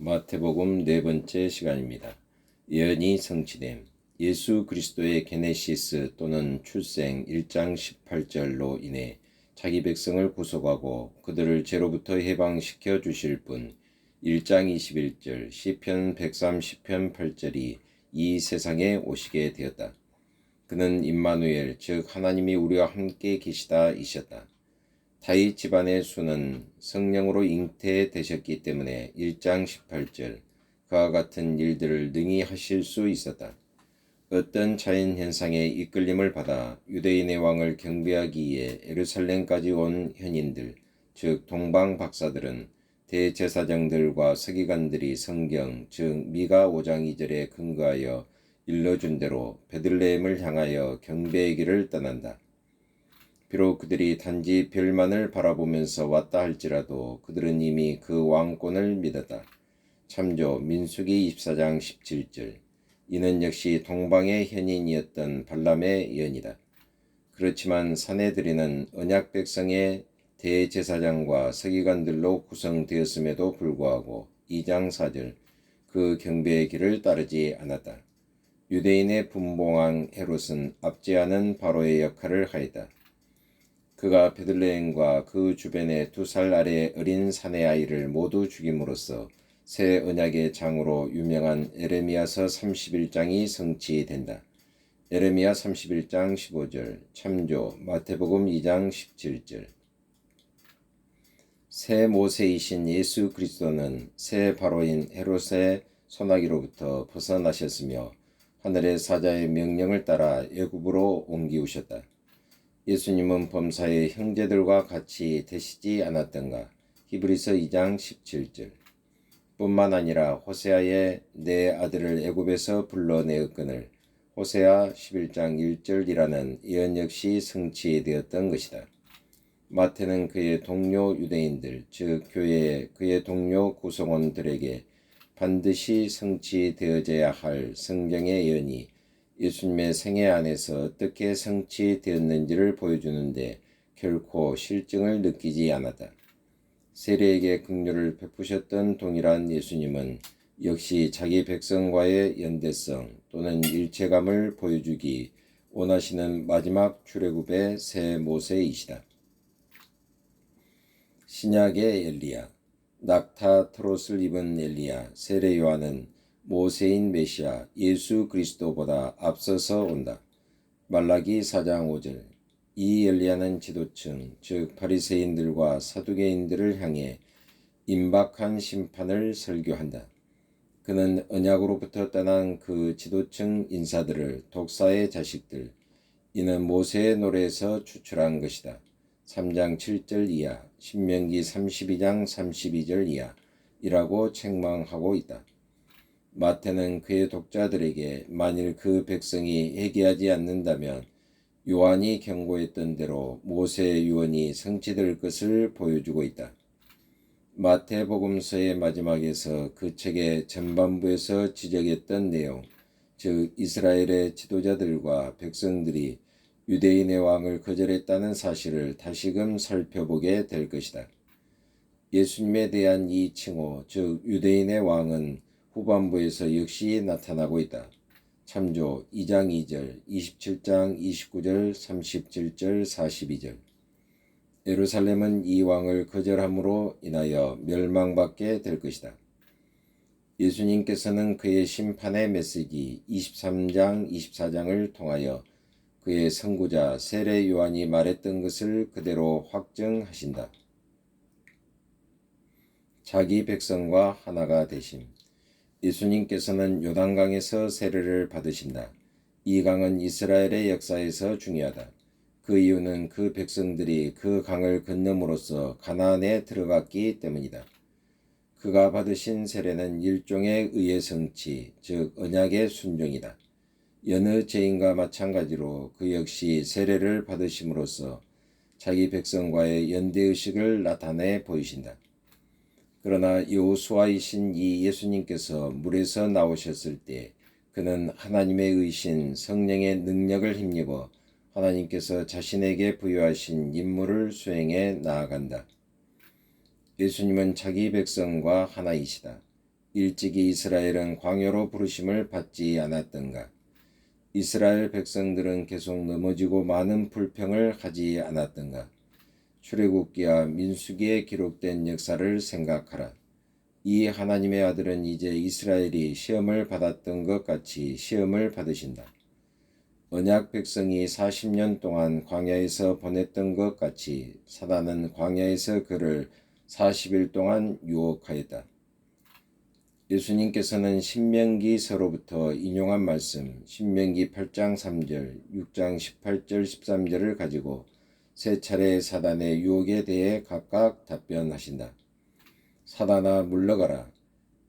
마태복음 네 번째 시간입니다. 예언이 성취됨. 예수 그리스도의 게네시스 또는 출생 1장 18절로 인해 자기 백성을 구속하고 그들을 죄로부터 해방시켜 주실 분 1장 21절 시편 130편 8절이 이 세상에 오시게 되었다. 그는 임마누엘 즉 하나님이 우리와 함께 계시다 이셨다. 다윗 집안의 수는 성령으로 잉태되셨기 때문에 1장 18절 그와 같은 일들을 능히 하실 수 있었다. 어떤 자연 현상에 이끌림을 받아 유대인의 왕을 경배하기 위해 예루살렘까지 온 현인들, 즉 동방 박사들은 대제사장들과 서기관들이 성경, 즉 미가 5장 2절에 근거하여 일러준 대로 베들레헴을 향하여 경배의 길을 떠난다. 비록 그들이 단지 별만을 바라보면서 왔다 할지라도 그들은 이미 그 왕권을 믿었다. 참조 민수기 24장 17절 이는 역시 동방의 현인이었던 발람의 예언이다. 그렇지만 사내들이는 언약 백성의 대제사장과 서기관들로 구성되었음에도 불구하고 2장 4절 그 경배의 길을 따르지 않았다. 유대인의 분봉왕 헤롯은 압제하는 바로의 역할을 하였다. 그가 베들레헴과 그 주변의 두 살 아래 어린 사내 아이를 모두 죽임으로써 새 언약의 장으로 유명한 에레미야서 31장이 성취된다. 에레미야 31장 15절 참조 마태복음 2장 17절 새 모세이신 예수 그리스도는 새 바로인 헤롯의 소나기로부터 벗어나셨으며 하늘의 사자의 명령을 따라 애굽으로 옮기우셨다. 예수님은 범사의 형제들과 같이 되시지 않았던가? 히브리서 2장 17절. 뿐만 아니라 호세아의 내 아들을 애굽에서 불러내었거늘 호세아 11장 1절이라는 예언 역시 성취되었던 것이다. 마태는 그의 동료 유대인들, 즉 교회의 그의 동료 구성원들에게 반드시 성취되어져야 할 성경의 예언이 예수님의 생애 안에서 어떻게 성취되었는지를 보여주는데 결코 실증을 느끼지 않았다. 세례에게 긍휼을 베푸셨던 동일한 예수님은 역시 자기 백성과의 연대성 또는 일체감을 보여주기 원하시는 마지막 출애굽의 새 모세이시다. 신약의 엘리야, 낙타 트롯을 입은 엘리야, 세례 요한은 모세인 메시아 예수 그리스도보다 앞서서 온다. 말라기 4장 5절 이 엘리야는 지도층 즉 바리새인들과 사두개인들을 향해 임박한 심판을 설교한다. 그는 언약으로부터 떠난 그 지도층 인사들을 독사의 자식들 이는 모세의 노래에서 추출한 것이다. 3장 7절 이하, 신명기 32장 32절 이하 이라고 책망하고 있다. 마태는 그의 독자들에게 만일 그 백성이 회개하지 않는다면 요한이 경고했던 대로 모세의 유언이 성취될 것을 보여주고 있다. 마태복음서의 마지막에서 그 책의 전반부에서 지적했던 내용, 즉 이스라엘의 지도자들과 백성들이 유대인의 왕을 거절했다는 사실을 다시금 살펴보게 될 것이다. 예수님에 대한 이 칭호, 즉 유대인의 왕은 후반부에서 역시 나타나고 있다. 참조 2장 2절, 27장 29절, 37절, 42절. 예루살렘은 이 왕을 거절함으로 인하여 멸망받게 될 것이다. 예수님께서는 그의 심판의 메시지 23장, 24장을 통하여 그의 선구자 세례 요한이 말했던 것을 그대로 확증하신다. 자기 백성과 하나가 되심. 예수님께서는 요단강에서 세례를 받으신다. 이 강은 이스라엘의 역사에서 중요하다. 그 이유는 그 백성들이 그 강을 건너므로써 가나안에 들어갔기 때문이다. 그가 받으신 세례는 일종의 의의 성취, 즉 언약의 순종이다. 여느 죄인과 마찬가지로 그 역시 세례를 받으심으로써 자기 백성과의 연대의식을 나타내 보이신다. 그러나 여호수아이신 이 예수님께서 물에서 나오셨을 때 그는 하나님의 의신 성령의 능력을 힘입어 하나님께서 자신에게 부여하신 임무를 수행해 나아간다. 예수님은 자기 백성과 하나이시다. 일찍이 이스라엘은 광야로 부르심을 받지 않았던가? 이스라엘 백성들은 계속 넘어지고 많은 불평을 하지 않았던가? 출애굽기와 민수기에 기록된 역사를 생각하라. 이 하나님의 아들은 이제 이스라엘이 시험을 받았던 것 같이 시험을 받으신다. 언약 백성이 40년 동안 광야에서 보냈던 것 같이 사단은 광야에서 그를 40일 동안 유혹하였다. 예수님께서는 신명기서로부터 인용한 말씀 신명기 8장 3절, 6장 18절, 13절을 가지고 세 차례 사단의 유혹에 대해 각각 답변하신다. 사단아 물러가라.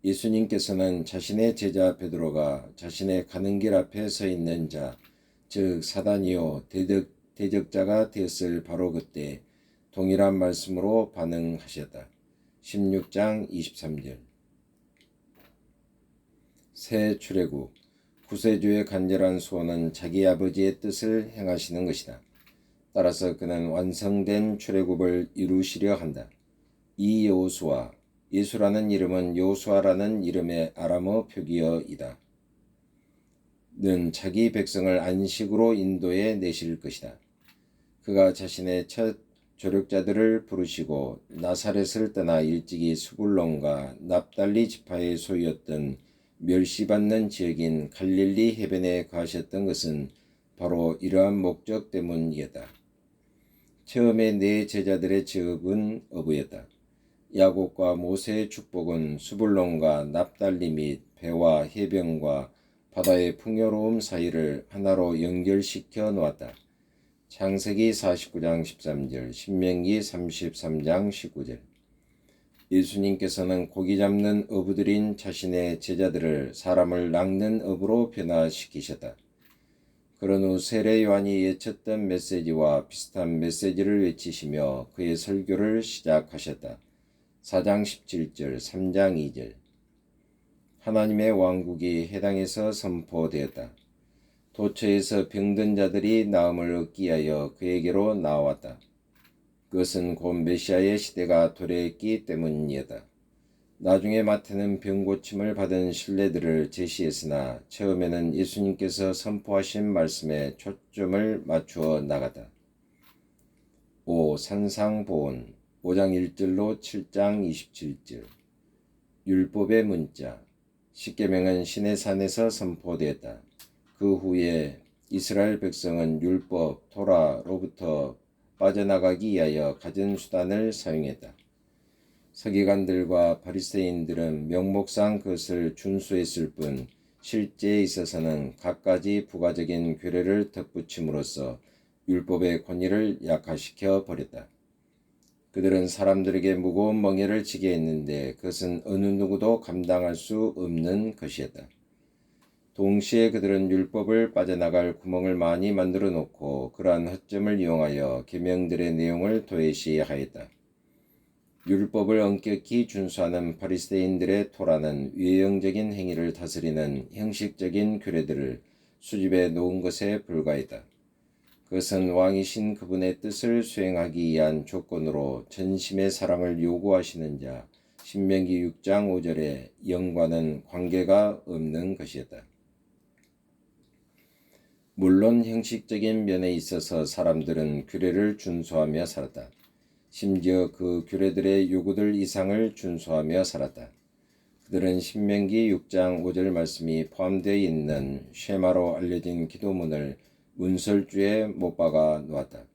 예수님께서는 자신의 제자 베드로가 자신의 가는 길 앞에 서 있는 자, 즉 사단이요 대적, 대적자가 되었을 바로 그때 동일한 말씀으로 반응하셨다. 16장 23절 새 출애굽 구세주의 간절한 소원은 자기 아버지의 뜻을 행하시는 것이다. 따라서 그는 완성된 출애굽을 이루시려 한다. 이 여호수아 예수라는 이름은 여호수아라는 이름의 아람어 표기어이다. 는 자기 백성을 안식으로 인도해 내실 것이다. 그가 자신의 첫 조력자들을 부르시고 나사렛을 떠나 일찍이 수불론과 납달리 지파의 소유였던 멸시받는 지역인 갈릴리 해변에 가셨던 것은 바로 이러한 목적 때문이었다. 처음에 네 제자들의 직업은 어부였다. 야곱과 모세의 축복은 수불론과 납달리 및 배와 해변과 바다의 풍요로움 사이를 하나로 연결시켜 놓았다. 창세기 49장 13절, 신명기 33장 19절. 예수님께서는 고기 잡는 어부들인 자신의 제자들을 사람을 낚는 어부로 변화시키셨다. 그런 후 세례 요한이 예쳤던 메시지와 비슷한 메시지를 외치시며 그의 설교를 시작하셨다. 4장 17절, 3장 2절. 하나님의 왕국이 해당에서 선포되었다. 도처에서 병든 자들이 나음을 얻기 위하여 그에게로 나왔다. 그것은 곧 메시아의 시대가 도래했기 때문이었다. 나중에 마태는 병 고침을 받은 신뢰들을 제시했으나 처음에는 예수님께서 선포하신 말씀에 초점을 맞추어 나갔다. 5. 산상보온 5장 1절로 7장 27절 율법의 문자 십계명은 신의 산에서 선포되었다. 그 후에 이스라엘 백성은 율법 토라로부터 빠져나가기 위하여 가진 수단을 사용했다. 서기관들과 바리새인들은 명목상 그것을 준수했을 뿐 실제에 있어서는 갖가지 부가적인 괴뢰를 덧붙임으로써 율법의 권위를 약화시켜 버렸다. 그들은 사람들에게 무거운 멍에를 지게 했는데 그것은 어느 누구도 감당할 수 없는 것이었다. 동시에 그들은 율법을 빠져나갈 구멍을 많이 만들어 놓고 그러한 허점을 이용하여 계명들의 내용을 도외시하였다. 율법을 엄격히 준수하는 바리새인들의 토라는 외형적인 행위를 다스리는 형식적인 규례들을 수집해 놓은 것에 불과했다. 그것은 왕이신 그분의 뜻을 수행하기 위한 조건으로 전심의 사랑을 요구하시는 자 신명기 6장 5절의 영과는 관계가 없는 것이었다. 물론 형식적인 면에 있어서 사람들은 규례를 준수하며 살았다. 심지어 그 규례들의 요구들 이상을 준수하며 살았다. 그들은 신명기 6장 5절 말씀이 포함되어 있는 쉐마로 알려진 기도문을 문설주에 못 박아 놓았다.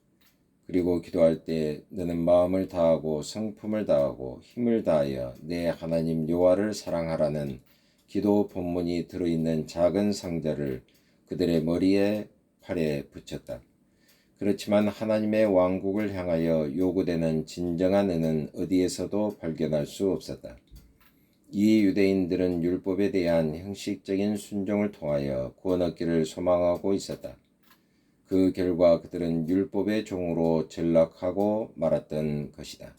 그리고 기도할 때 너는 마음을 다하고 성품을 다하고 힘을 다하여 내 하나님 여호와를 사랑하라는 기도 본문이 들어있는 작은 상자를 그들의 머리에 팔에 붙였다. 그렇지만 하나님의 왕국을 향하여 요구되는 진정한 은은 어디에서도 발견할 수 없었다. 이 유대인들은 율법에 대한 형식적인 순종을 통하여 구원 얻기를 소망하고 있었다. 그 결과 그들은 율법의 종으로 전락하고 말았던 것이다.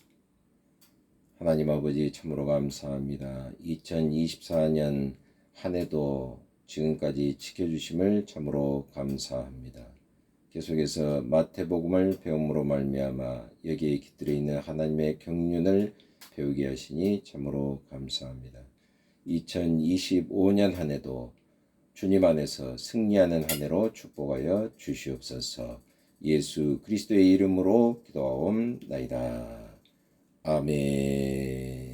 하나님 아버지 참으로 감사합니다. 2024년 한 해도 지금까지 지켜주심을 참으로 감사합니다. 계속해서 마태복음을 배움으로 말미암아 여기에 깃들어 있는 하나님의 경륜을 배우게 하시니 참으로 감사합니다. 2025년 한 해도 주님 안에서 승리하는 한 해로 축복하여 주시옵소서. 예수 그리스도의 이름으로 기도하옵나이다. 아멘.